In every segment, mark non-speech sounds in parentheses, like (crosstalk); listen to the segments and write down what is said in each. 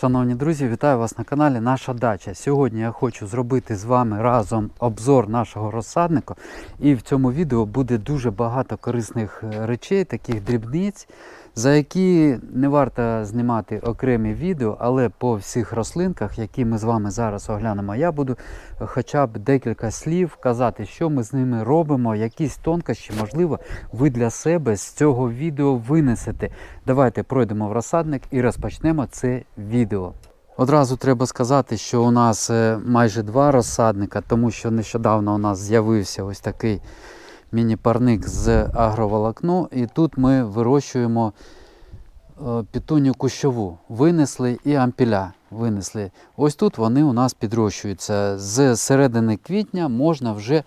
Шановні друзі, вітаю вас на каналі Наша Дача. Сьогодні я хочу зробити з вами разом обзор нашого розсадника. І в цьому відео буде дуже багато корисних е, речей, таких дрібниць, за які не варто знімати окремі відео, але по всіх рослинках, які ми з вами зараз оглянемо, я буду хоча б декілька слів казати, що ми з ними робимо, якісь тонкощі, можливо, ви для себе з цього відео винесете. Давайте пройдемо в розсадник і розпочнемо це відео. Одразу треба сказати, що у нас е, майже два розсадника, тому що нещодавно у нас з'явився ось такий міні-парник з агроволокно, і тут ми вирощуємо е, пітуню кущову. Винесли і ампіля винесли. Ось тут вони у нас підрощуються. З середини квітня можна вже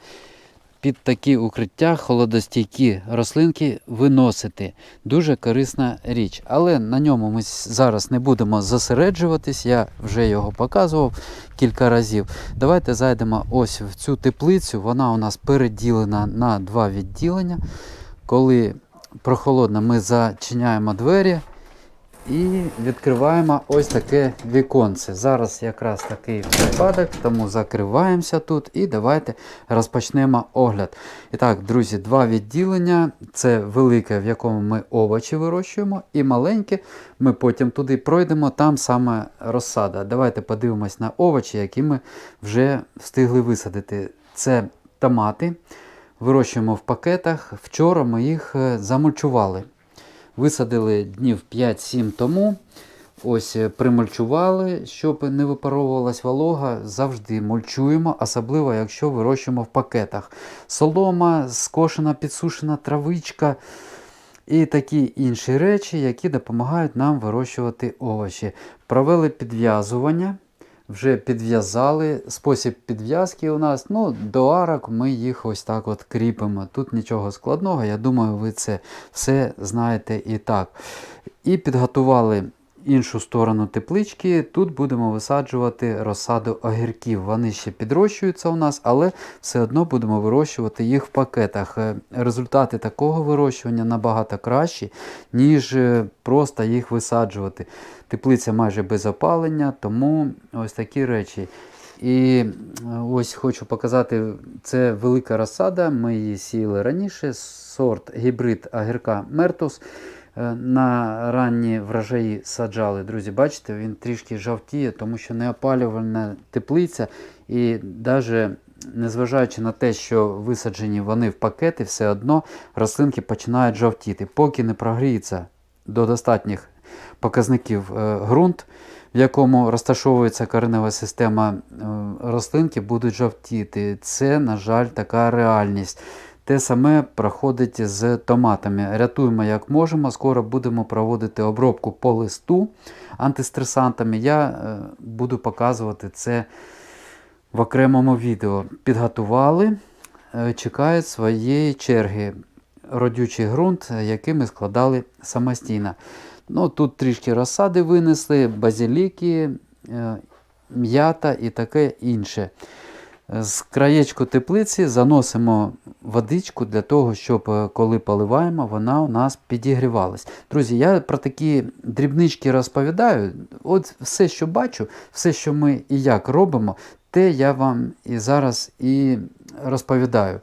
під такі укриття холодостійкі рослинки виносити. Дуже корисна річ. Але на ньому ми зараз не будемо зосереджуватись, я вже його показував кілька разів. Давайте зайдемо ось в цю теплицю. Вона у нас переділена на два відділення. Коли прохолодно, ми зачиняємо двері і відкриваємо ось таке віконце. Зараз якраз такий випадок, тому закриваємося тут і давайте розпочнемо огляд. І так, друзі, два відділення. Це велике, в якому ми овочі вирощуємо, і маленьке. Ми потім туди пройдемо, там саме розсада. Давайте подивимось на овочі, які ми вже встигли висадити. Це томати. Вирощуємо в пакетах. Вчора ми їх е, замульчували. Висадили днів 5-7 тому. Ось е, примульчували, щоб не випаровувалась волога. Завжди мульчуємо, особливо якщо вирощуємо в пакетах. Солома, скошена, підсушена травичка і такі інші речі, які допомагають нам вирощувати овочі. Провели підв'язування. Вже підв'язали. Спосіб підв'язки у нас ну, до арок ми їх ось так от кріпимо. Тут нічого складного, я думаю, ви це все знаєте і так. І підготували іншу сторону теплички. Тут будемо висаджувати розсаду огірків. Вони ще підрощуються у нас, але все одно будемо вирощувати їх в пакетах. Е, Результати такого вирощування набагато кращі, ніж е, просто їх висаджувати. Теплиця майже без опалення, тому ось такі речі. І е, ось хочу показати, це велика розсада. Ми її сіяли раніше. Сорт гібрид агірка Мертус. Е, На ранні врожаї саджали. Друзі, бачите, він трішки жовтіє, тому що неопалювальна теплиця. І навіть незважаючи на те, що висаджені вони в пакети, все одно рослинки починають жовтіти. Поки не прогріється до достатніх показників е, ґрунт, в якому розташовується коренева система е, рослинки, будуть жовтіти. Це, на жаль, така реальність. Те саме проходить з томатами. Рятуємо як можемо. Скоро будемо проводити обробку по листу антистресантами. Я е, буду показувати це в окремому відео. Підготували, е, чекають своєї черги. Родючий ґрунт, е, який ми складали самостійно. Ну, Тут трішки розсади винесли, базиліки, е, м'ята і таке інше. З краєчку теплиці заносимо водичку для того, щоб е, коли поливаємо, вона у нас підігрівалась. Друзі, я про такі дрібнички розповідаю. От все, що бачу, все, що ми і як робимо, те я вам і зараз і розповідаю.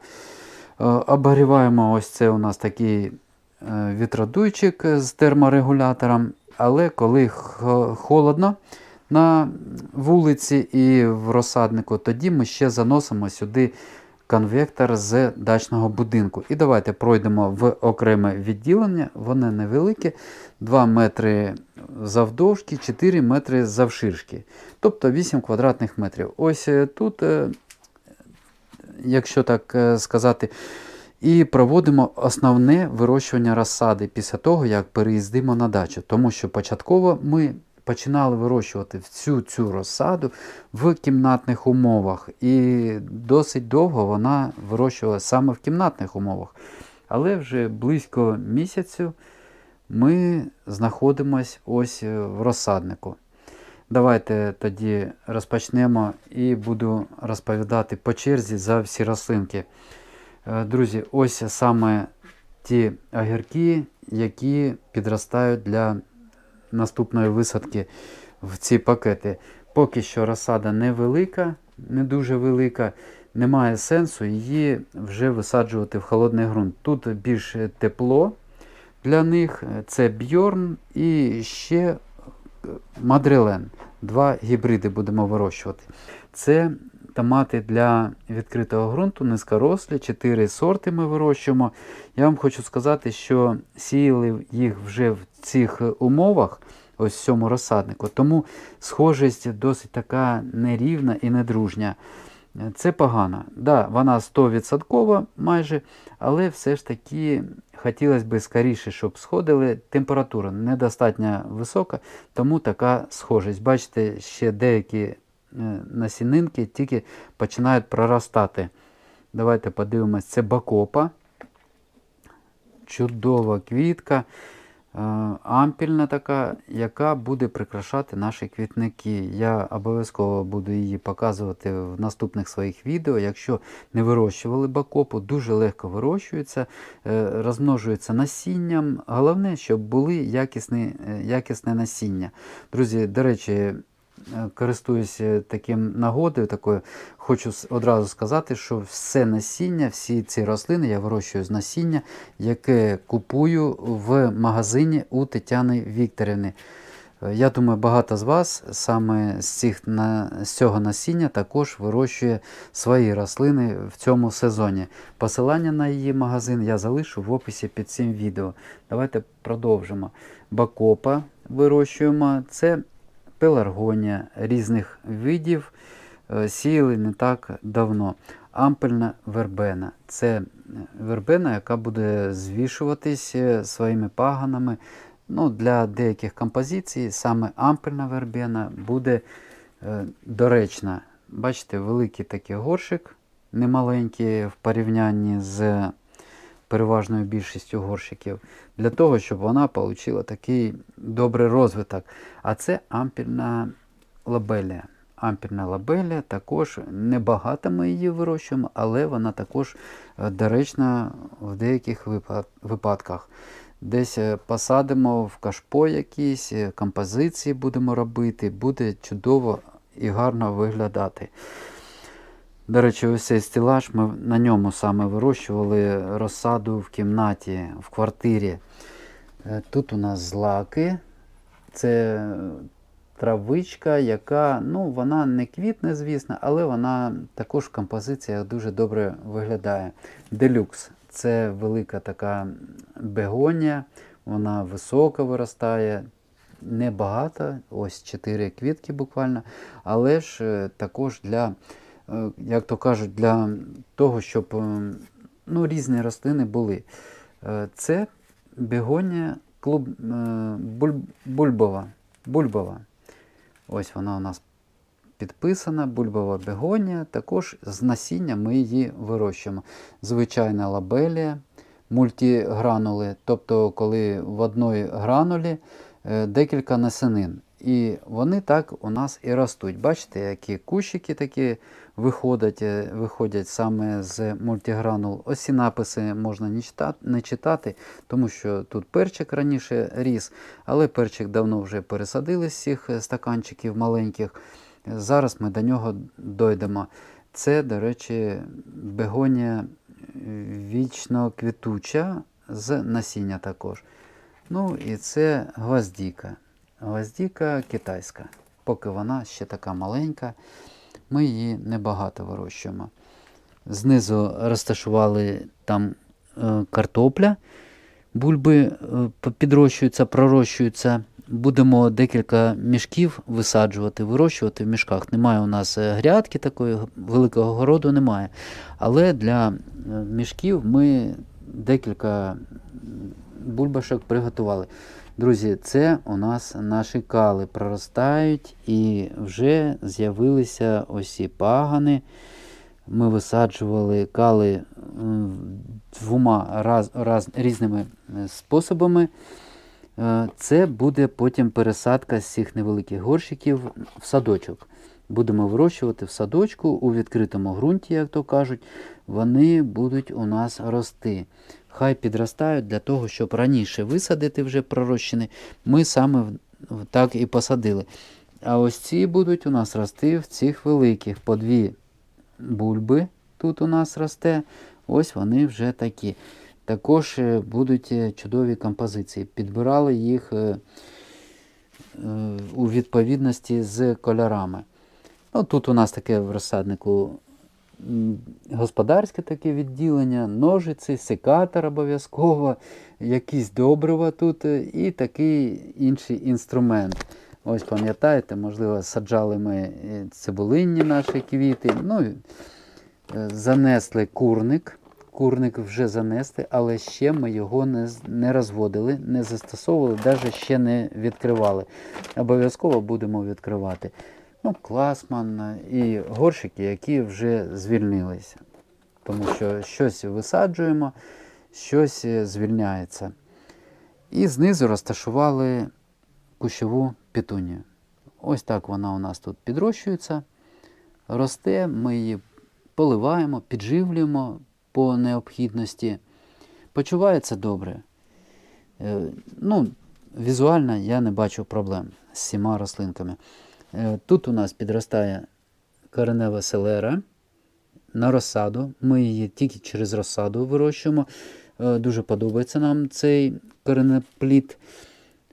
Е, Обігріваємо ось це у нас такий е, вітродуйчик з терморегулятором, але коли холодно на вулиці і в розсаднику, тоді ми ще заносимо сюди конвектор з дачного будинку. І давайте пройдемо в окреме відділення, вони невеликі, 2 метри завдовжки, 4 метри завширшки, тобто 8 квадратних метрів. Ось е, тут, е, якщо так е, сказати, і проводимо основне вирощування розсади після того, як переїздимо на дачу. Тому що початково ми починали вирощувати всю цю розсаду в кімнатних умовах. І досить довго вона вирощувалася саме в кімнатних умовах. Але вже близько місяцю ми знаходимося ось е, в розсаднику. Давайте тоді розпочнемо і буду розповідати по черзі за всі рослинки. Е, Друзі, ось саме ті огірки, які підростають для наступної висадки в ці пакети. Поки що розсада невелика, не дуже велика, немає сенсу її вже висаджувати в холодний ґрунт. Тут більше тепло для них. Це бьорн і ще е, мадрилен. Два гібриди будемо вирощувати. Це томати для відкритого ґрунту, низькорослі, 4 сорти ми вирощуємо. Я вам хочу сказати, що сіяли їх вже в цих умовах, ось в цьому розсаднику, тому схожість досить така нерівна і недружня. Це погано. Да, вона 100% майже, але все ж таки хотілося б скоріше, щоб сходили. Температура недостатньо висока, тому така схожість. Бачите, ще деякі насінинки тільки починають проростати. Давайте подивимось, це бакопа. Чудова квітка, е, ампільна така, яка буде прикрашати наші квітники. Я обов'язково буду її показувати в наступних своїх відео. Якщо не вирощували бакопу, дуже легко вирощується, е, розмножується насінням. Головне, щоб були якісні, е, якісне насіння. Друзі, до речі, е, е, таким нагодою, такою, хочу одразу сказати, що все насіння, всі ці рослини я вирощую з насіння, яке купую в магазині у Тетяни Вікторівни. Е, Я думаю, багато з вас саме з, цих, з цього насіння також вирощує свої рослини в цьому сезоні. Посилання на її магазин я залишу в описі під цим відео. Давайте продовжимо. Бакопа вирощуємо. Це пеларгонія різних видів. е, Сіяли не так давно. Ампельна вербена. Це е, вербена, яка буде звішуватись е, своїми паганами. Ну, для деяких композицій саме ампельна вербена буде е, доречна. Бачите, великий такий горшик, немаленький в порівнянні з переважною більшістю горщиків, для того, щоб вона отримала такий добрий розвиток. А це ампільна лабелія. Ампільна лабелія також небагато ми її вирощуємо, але вона також е, доречна в деяких випадках. Десь е, посадимо в кашпо якісь, е, композиції будемо робити, буде чудово і гарно виглядати. До речі, ось цей стелаж ми на ньому саме вирощували розсаду в кімнаті, в квартирі. Е, Тут у нас злаки. Це травичка, яка ну, вона не квітне, звісно, але вона також в композиціях дуже добре виглядає. Делюкс це велика така бегонія, вона високо виростає, небагато, ось 4 квітки буквально, але ж е, також для, як то кажуть, для того, щоб е, ну, різні рослини були. Е, Це бегонія клуб, е, буль, бульбова. бульбова. Ось вона у нас підписана, бульбова бегонія. Також з насіння ми її вирощуємо. Звичайна лабелія, мультигранули, тобто коли в одній гранулі е, декілька насенин. І вони так у нас і ростуть. Бачите, які кущики такі виходять, е, виходять саме з мультигранул. Ось ці написи можна не читати, тому що тут перчик раніше ріс, але перчик давно вже пересадили з цих е, стаканчиків маленьких. Зараз ми до нього дойдемо. Це, до речі, бегонія вічно квітуча з насіння також. Ну і це гвоздіка. Гвоздіка китайська. Поки вона ще така маленька, ми її небагато вирощуємо. Знизу розташували там е, картопля, бульби е, підрощуються, пророщуються. Будемо декілька мішків висаджувати, вирощувати в мішках. Немає у нас е, грядки такої, великого городу немає. Але для мішків ми декілька бульбашок приготували. Друзі, це у нас наші кали проростають і вже з'явилися ось ці пагани. Ми висаджували кали двома раз, раз, різними е, способами. Е, Це буде потім пересадка з цих невеликих горщиків в садочок. Будемо вирощувати в садочку у відкритому ґрунті, як то кажуть, вони будуть у нас рости. Хай підростають для того, щоб раніше висадити вже пророщені, ми саме так і посадили. А ось ці будуть у нас рости в цих великих. По дві бульби тут у нас росте. Ось вони вже такі. Також е, будуть е, чудові композиції. Підбирали їх е, у відповідності з кольорами. Ну, тут у нас таке в розсаднику господарське таке відділення, ножиці, секатор обов'язково, якісь добрива тут е, і такий інший інструмент. Ось пам'ятаєте, можливо, саджали ми е, цибулинні наші квіти. Ну, е, занесли курник. Курник вже занесли, але ще ми його не, не розводили, не застосовували, навіть ще не відкривали. Обов'язково будемо відкривати. Ну, класман і горщики, які вже звільнилися. Тому що щось висаджуємо, щось е, звільняється. І знизу розташували кущову петунію. Ось так вона у нас тут підрощується, росте, ми її поливаємо, підживлюємо по необхідності. Почувається добре. Е, Ну, візуально я не бачу проблем з всіма рослинками. Е, Тут у нас підростає коренева селера на розсаду. Ми її тільки через розсаду вирощуємо. Е, Дуже подобається нам цей коренеплід.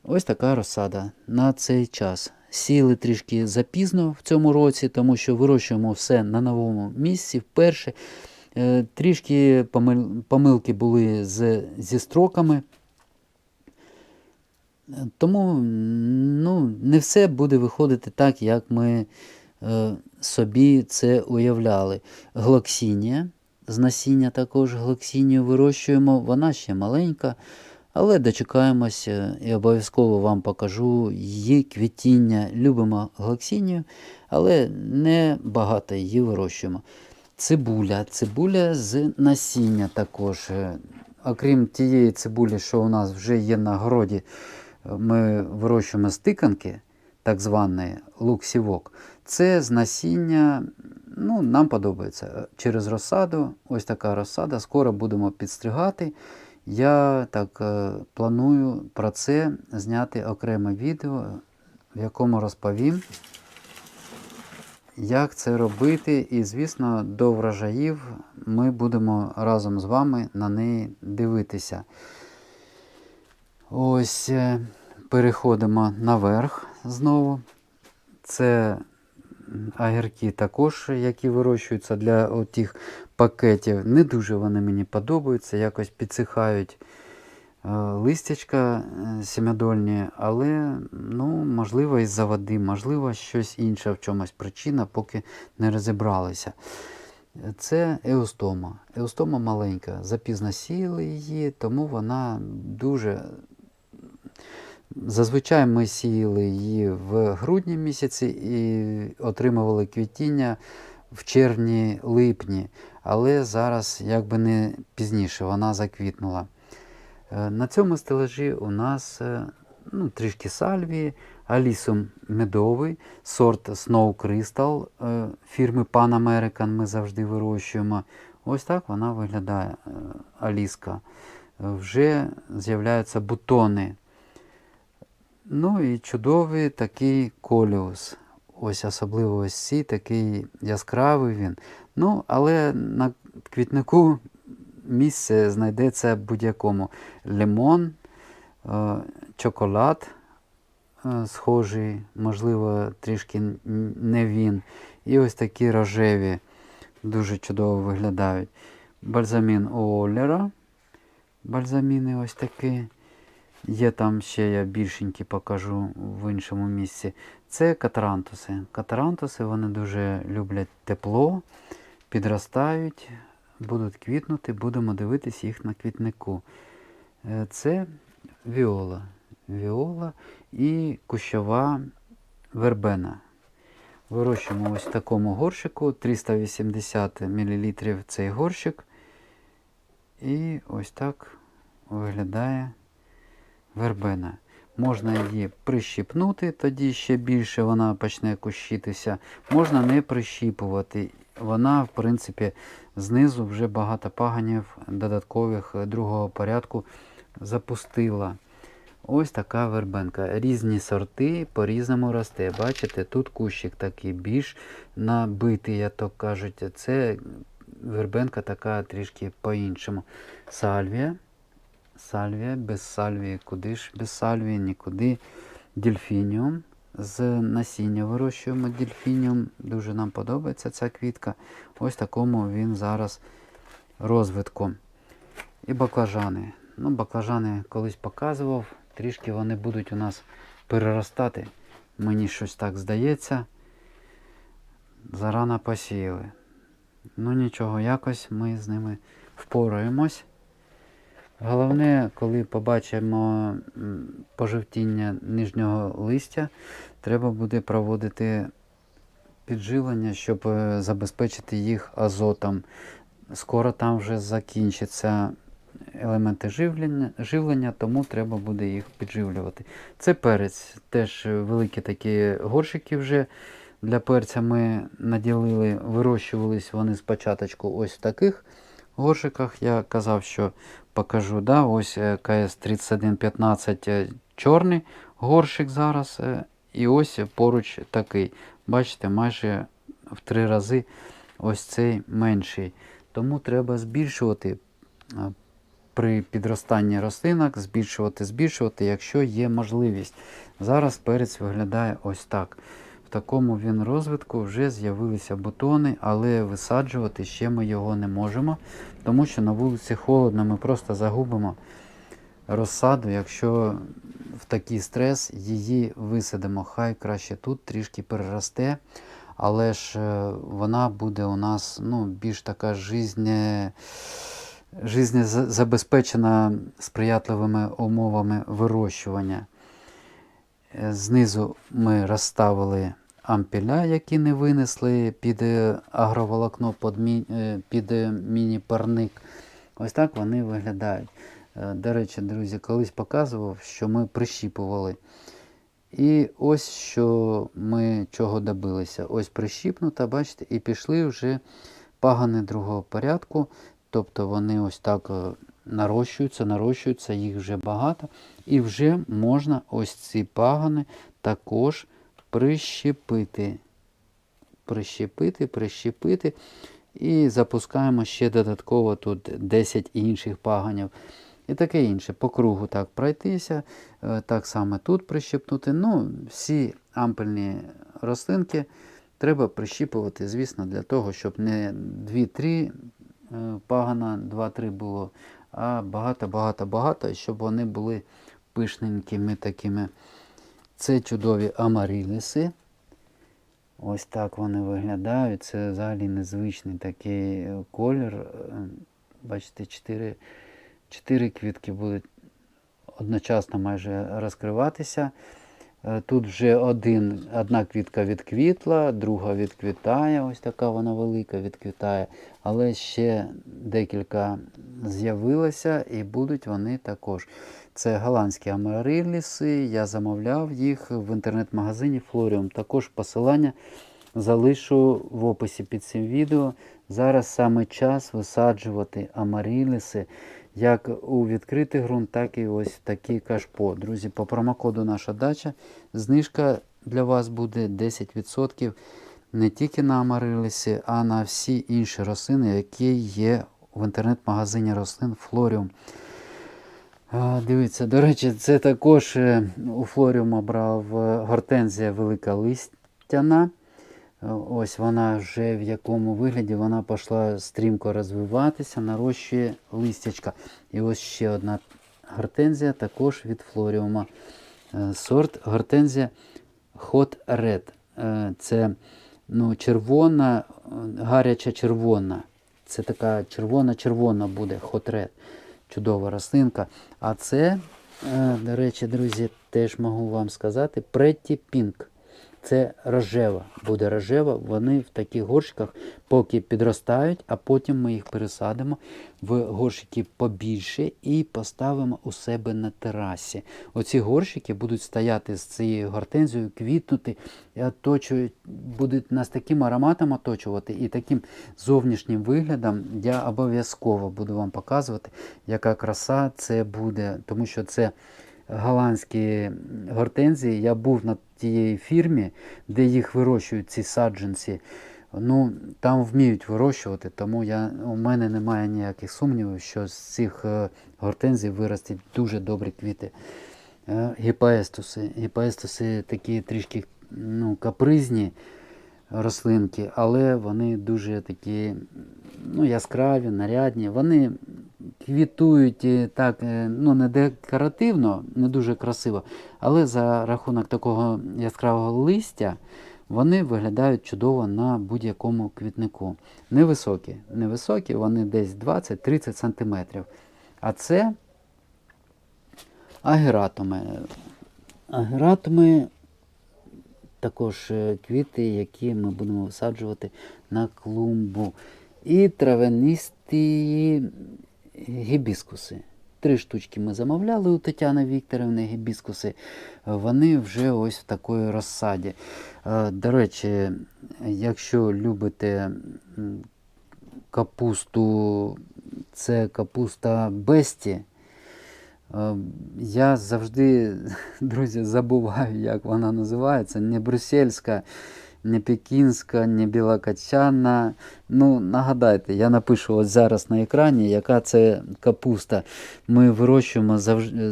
Ось така розсада на цей час. Сіли трішки запізно в цьому році, тому що вирощуємо все на новому місці вперше. Е, Трішки помилки були зі строками. Тому ну, не все буде виходити так, як ми е, собі це уявляли. Глоксінія, з насіння також глоксінію вирощуємо, вона ще маленька, але дочекаємося і обов'язково вам покажу її квітіння. Любимо глоксінію, але не багато її вирощуємо. Цибуля. Цибуля з насіння також. Е, Окрім тієї цибулі, що у нас вже є на городі, ми вирощуємо стиканки, так званий лук-сівок. Це з насіння, ну, нам подобається. Через розсаду, ось така розсада, скоро будемо підстригати. Я так е, планую про це зняти окреме відео, в якому розповім, як це робити. І, звісно, до врожаїв ми будемо разом з вами на неї дивитися. Ось е, переходимо наверх знову. Це м, огірки також, які вирощуються для отих пакетів. Не дуже вони мені подобаються, якось підсихають е, листячка е, сім'ядольні, але ну, можливо із-за води, можливо, щось інше в чомусь причина, поки не розібралися. Це еустома. Еустома маленька. Запізно сіяли її, тому вона дуже. Зазвичай ми сіяли її в грудні місяці і отримували квітіння в червні-липні, але зараз, якби не пізніше, вона заквітнула. Е, На цьому стелажі у нас е, ну, трішки сальвії, алісум медовий, сорт Snow Crystal е, фірми Pan American ми завжди вирощуємо. Ось так вона виглядає, аліска. Вже з'являються бутони. Ну і чудовий такий коліус. Ось особливо ось цей такий яскравий він. Ну, але на квітнику місце знайдеться будь-якому. Лимон, е, чоколад е, схожий, можливо, трішки не він. І ось такі рожеві дуже чудово виглядають. Бальзамін Оллера. Бальзаміни ось такі. Є там ще я більшенькі покажу в іншому місці. Це катарантуси. Катарантуси вони дуже люблять тепло, підростають, будуть квітнути, будемо дивитись їх на квітнику. Е, Це віола. Віола і кущова вербена. Вирощуємо ось в такому горщику 380 мл цей горщик. І ось так виглядає вербена. Можна її прищіпнути, тоді ще більше вона почне кущитися. Можна не прищіпувати. Вона, в принципі, знизу вже багато паганів додаткових другого порядку запустила. Ось така вербенка. Різні сорти по-різному росте. Бачите, тут кущик такий більш набитий, як то кажуть. Це вербенка така трішки по-іншому. Сальвія. Сальвія, без сальвії, куди ж без сальвії, нікуди. Дельфініум. З насіння вирощуємо дельфініум. Дуже нам подобається ця квітка. Ось такому він зараз розвитку. І баклажани. Ну, баклажани колись показував. Трішки вони будуть у нас переростати. Мені щось так здається. Зарано посіяли. Ну нічого, якось ми з ними впораємось. Головне, коли побачимо пожовтіння нижнього листя, треба буде проводити підживлення, щоб е, забезпечити їх азотом. Скоро там вже закінчаться елементи живлення, живлення, тому треба буде їх підживлювати. Це перець, теж великі такі горщики вже для перця ми наділили, вирощувались вони спочатку ось в таких горшиках. Я казав, що покажу. Да? Ось е, КС 3115 е, чорний горшик зараз. е, І ось поруч такий. Бачите, майже в три рази ось цей менший. Тому треба збільшувати при підростанні рослинок, збільшувати, збільшувати, якщо є можливість. Зараз перець виглядає ось так. Такому він розвитку вже з'явилися бутони, але висаджувати ще ми його не можемо, тому що на вулиці холодно, ми просто загубимо розсаду, якщо в такий стрес її висадимо. Хай краще тут трішки переросте, але ж е, вона буде у нас ну, більш така жизнє, жизнезабезпечена сприятливими умовами вирощування. Е, Знизу ми розставили ампіля, які не винесли під е, агроволокно під, е, е, міні-парник. Ось так вони виглядають. До речі, друзі, колись показував, що ми прищіпували. І ось що ми чого добилися. Ось прищіпнута, бачите, і пішли вже пагани другого порядку. Тобто вони ось так нарощуються, нарощуються, їх вже багато. І вже можна ось ці пагани також прищепити. Прищепити, прищепити. І запускаємо ще додатково тут 10 інших паганів. І таке інше. По кругу так пройтися, е, так само тут прищепнути. Ну, всі ампельні рослинки треба прищіпувати, звісно, для того, щоб не 2-3 е, пагана, 2-3 було, а багато-багато-багато, щоб вони були пишненькими такими. Це чудові амаріліси. Ось так вони виглядають. Це взагалі незвичний такий е, колір. Е, Бачите, 4, 4 квітки будуть одночасно майже розкриватися. Е, Тут вже один, одна квітка відквітла, друга відквітає, ось така вона велика відквітає, але ще декілька з'явилося і будуть вони також. Це голландські амариліси, я замовляв їх в інтернет-магазині Florium. Також посилання залишу в описі під цим відео. Зараз саме час висаджувати амариліси як у відкритий ґрунт, так і ось в такий кашпо. Друзі, по промокоду наша дача знижка для вас буде 10% не тільки на амарилісі, а на всі інші рослини, які є в інтернет-магазині рослин Florium. Дивіться, до речі, це також е, у Флоріума брав е, гортензія велика листяна. Е, Ось вона вже в якому вигляді вона пішла стрімко розвиватися, нарощує листячка. І ось ще одна гортензія також від Флоріума. Сорт гортензія Hot Red. Це ну, червона, гаряча червона. Це така червона-червона буде Hot Red. Чудова рослинка. А це, е, до речі, друзі, теж можу вам сказати, Pretty Pink. Це рожева, буде рожева. Вони в таких горщиках поки підростають, а потім ми їх пересадимо в горщики побільше і поставимо у себе на терасі. Оці горщики будуть стояти з цією гортензією, квітнути оточують, будуть нас таким ароматом оточувати і таким зовнішнім виглядом. Я обов'язково буду вам показувати, яка краса це буде, тому що це голландські гортензії. Я був на тієї фірмі, де їх вирощують ці саджанці. Ну, там вміють вирощувати, тому я, у мене немає ніяких сумнівів, що з цих е, гортензій виростуть дуже добрі квіти. Е, Гіпаестуси. Гіпаестуси такі трішки ну, капризні рослинки, але вони дуже такі ну, яскраві, нарядні. Вони квітують е, так, е, ну, не декоративно, не дуже красиво, але за рахунок такого яскравого листя вони виглядають чудово на будь-якому квітнику. Невисокі, невисокі, вони десь 20-30 см. А це агератуми. Агератуми також е, квіти, які ми будемо висаджувати на клумбу. І травянисті гібіскуси. Три штучки ми замовляли у Тетяни Вікторівни гібіскуси. Вони вже ось в такої розсаді. Е, До речі, якщо любите капусту, це капуста Бесті. Е, Я завжди, (laughs) друзі, забуваю, як вона називається. Не брюссельська, не пекінська, не білокачана. Ну, нагадайте, я напишу ось зараз на екрані, яка це капуста. Ми вирощуємо завжди,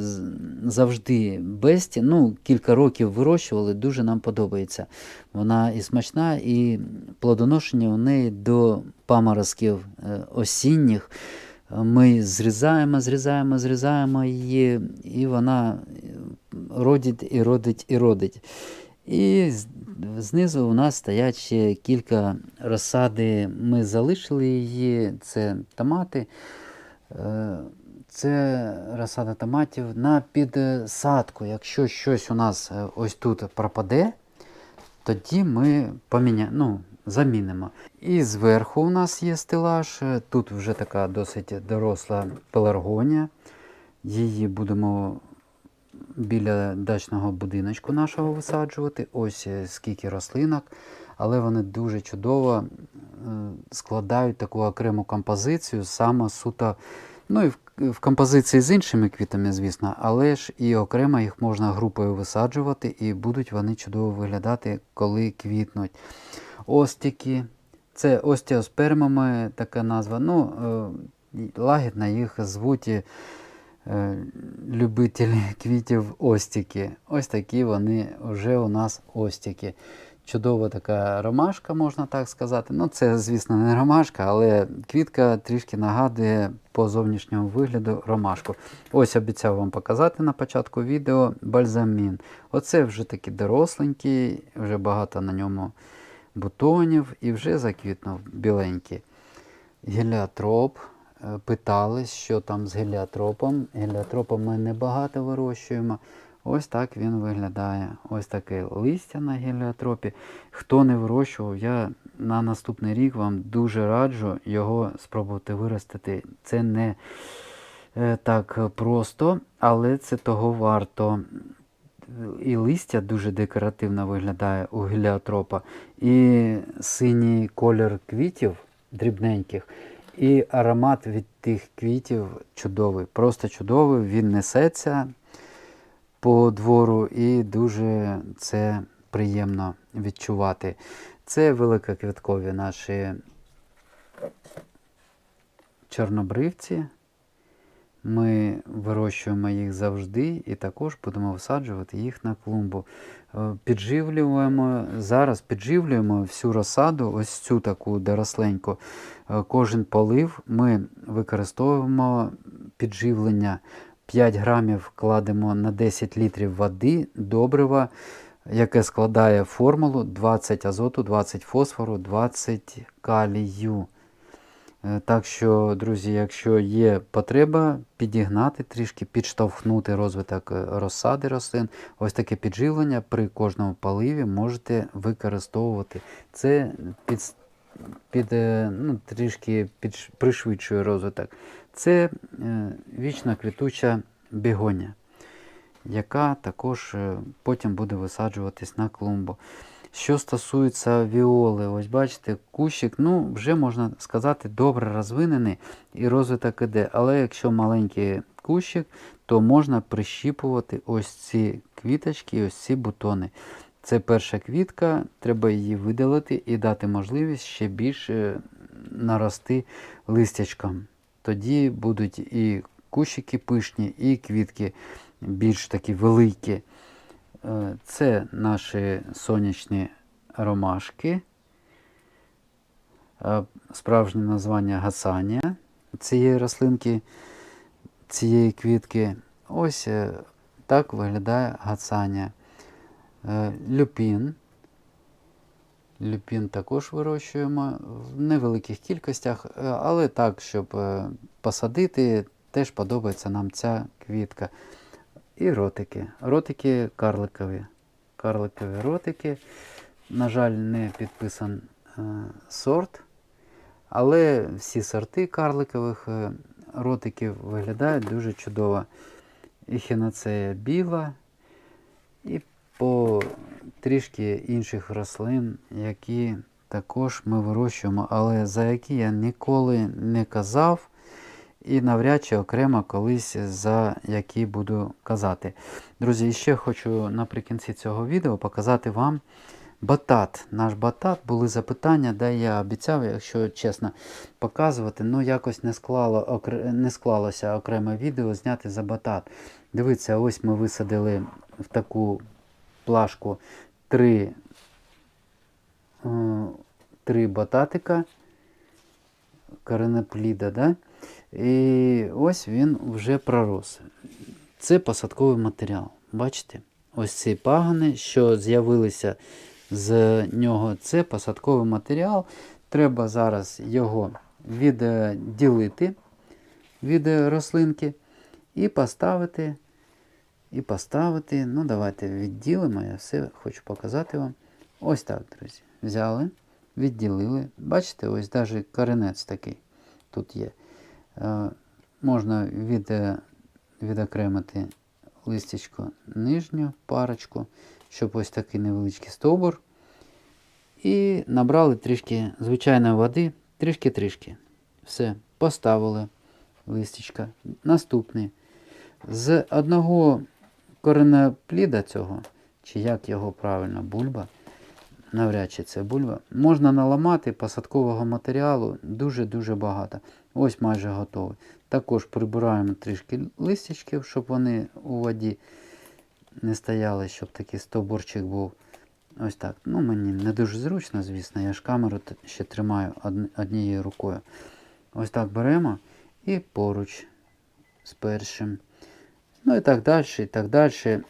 завжди бесті. Ну, кілька років вирощували, дуже нам подобається. Вона і смачна, і плодоношення у неї до паморозків е, осінніх. Ми зрізаємо, зрізаємо, зрізаємо її, і вона родить і родить і родить. І знизу у нас стоять ще кілька розсади. Ми залишили її, це томати. Е, Це розсада томатів на підсадку. Якщо щось у нас е, ось тут пропаде, тоді ми поміня... ну, замінимо. І зверху у нас є стелаж. Тут вже така досить доросла пеларгонія. Її будемо біля дачного будиночку нашого висаджувати. Ось е, скільки рослинок. Але вони дуже чудово е, складають таку окрему композицію, саме суто. Ну і в композиції з іншими квітами, звісно, але ж і окремо їх можна групою висаджувати, і будуть вони чудово виглядати, коли квітнуть. Остіки. Це остеоспермами така назва. Ну, е, лагідно їх звуть е, любителі квітів остіки. Ось такі вони вже у нас остіки. Чудова така ромашка, можна так сказати. Ну, це, звісно, не ромашка, але квітка трішки нагадує по зовнішньому вигляду ромашку. Ось обіцяв вам показати на початку відео бальзамін. Оце вже такий доросленький, вже багато на ньому бутонів і вже заквітнув біленький. Геліотроп. Е, Питались, що там з геліотропом. Геліотропом ми небагато вирощуємо. Ось так він виглядає. Ось таке листя на геліотропі. Хто не вирощував, я на наступний рік вам дуже раджу його спробувати виростити. Це не е, так просто, але це того варто. І листя дуже декоративно виглядає у геліотропа, і синій колір квітів дрібненьких, і аромат від тих квітів чудовий. Просто чудовий, він несеться по двору і дуже це приємно відчувати. Це великоквіткові наші чорнобривці. Ми вирощуємо їх завжди і також будемо висаджувати їх на клумбу. Е, Підживлюємо, зараз підживлюємо всю розсаду, ось цю таку доросленьку. Е, Кожен полив ми використовуємо підживлення 5 грамів кладемо на 10 літрів води, добрива, яке складає формулу 20 азоту, 20 фосфору, 20 калію. Е, Так що, друзі, якщо є потреба підігнати трішки, підштовхнути розвиток е, розсади рослин, ось таке підживлення при кожному поливі можете використовувати. Це під, під, е, ну, трішки підш- пришвидшує розвиток. Це вічно квітуча бігоня, яка також потім буде висаджуватись на клумбу. Що стосується віоли, ось бачите, кущик, ну, вже можна сказати, добре розвинений і розвиток іде. Але якщо маленькі кущик, то можна прищіпувати ось ці квіточки, ось ці бутони. Це перша квітка, треба її видалити і дати можливість ще більше нарости листячком. Тоді будуть і кущики пишні, і квітки більш такі великі. Е, Це наші сонячні ромашки. Е, Справжнє названня гасанія цієї рослинки, цієї квітки. Ось е, так виглядає гасанія. Люпін. Люпін також вирощуємо в невеликих кількостях, але так, щоб посадити, теж подобається нам ця квітка. І ротики. Ротики карликові. Карликові ротики. На жаль, не підписан е, сорт, але всі сорти карликових е, ротиків виглядають дуже чудово. Ехінацея біла і по трішки інших рослин, які також ми вирощуємо, але за які я ніколи не казав. І навряд чи окремо колись за які буду казати. Друзі, і ще хочу наприкінці цього відео показати вам батат. Наш батат були запитання, де я обіцяв, якщо чесно, показувати, ну якось не, склало, не склалося окреме відео зняти за батат. Дивіться, ось ми висадили в таку плашку три, е, три бататика коренепліда, да? І ось він вже пророс. Це посадковий матеріал. Бачите? Ось ці пагани, що з'явилися з нього, це посадковий матеріал. Треба зараз його відділити від рослинки і поставити. І поставити. Ну, давайте відділимо. Я все хочу показати вам. Ось так, друзі. Взяли, відділили. Бачите, ось навіть коренець такий тут є. Е, можна від, е, відокремити листячко нижню парочку, щоб ось такий невеличкий стовбур. І набрали трішки звичайної води, трішки-трішки. Все, поставили листячка. Наступний. З одного коренепліда цього, чи як його правильно, бульба, навряд чи це бульба, можна наламати посадкового матеріалу дуже-дуже багато. Ось майже готовий. Також прибираємо трішки листячків, щоб вони у воді не стояли, щоб такий стовбурчик був. Ось так. Ну, мені не дуже зручно, звісно, я ж камеру ще тримаю однією рукою. Ось так беремо і поруч з першим. Ну і так далі, і так далі.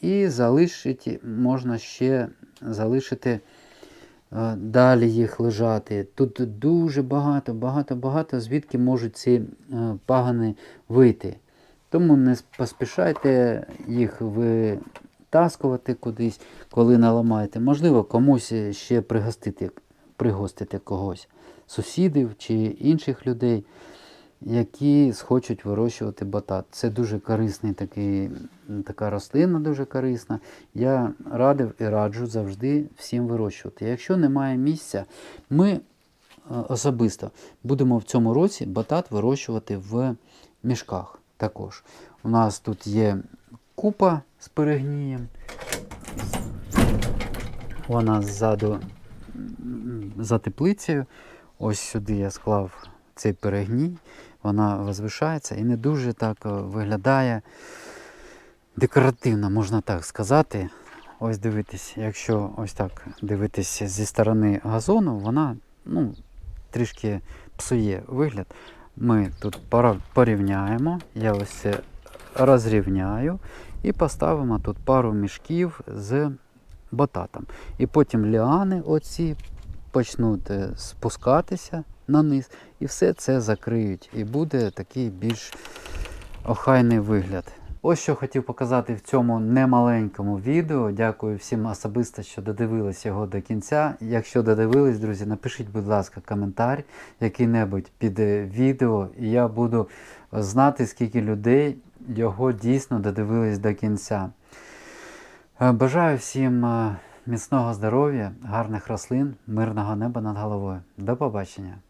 І залишити, можна ще залишити далі їх лежати. Тут дуже багато, багато, багато, звідки можуть ці е, пагани вийти. Тому не поспішайте їх витаскувати кудись, коли наламаєте. Можливо, комусь ще пригостити, пригостити когось, сусідів чи інших людей, які схочуть вирощувати батат. Це дуже корисний такий, така рослина, дуже корисна. Я радив і раджу завжди всім вирощувати. Якщо немає місця, ми е, особисто будемо в цьому році батат вирощувати в мішках також. У нас тут є купа з перегнієм. Вона ззаду за теплицею. Ось сюди я склав цей перегній. Вона возвишається і не дуже так е, виглядає декоративно, можна так сказати. Ось дивитись, якщо ось так дивитися зі сторони газону, вона ну, трішки псує вигляд. Ми тут порівняємо. Я ось розрівняю і поставимо тут пару мішків з бататом. І потім ліани оці почнуть е, спускатися на низ, і все це закриють. І буде такий більш охайний вигляд. Ось що хотів показати в цьому немаленькому відео. Дякую всім особисто, що додивились його до кінця. Якщо додивились, друзі, напишіть, будь ласка, коментар який-небудь під відео, і я буду знати, скільки людей його дійсно додивились до кінця. Е, Бажаю всім е, міцного здоров'я, гарних рослин, мирного неба над головою. До побачення!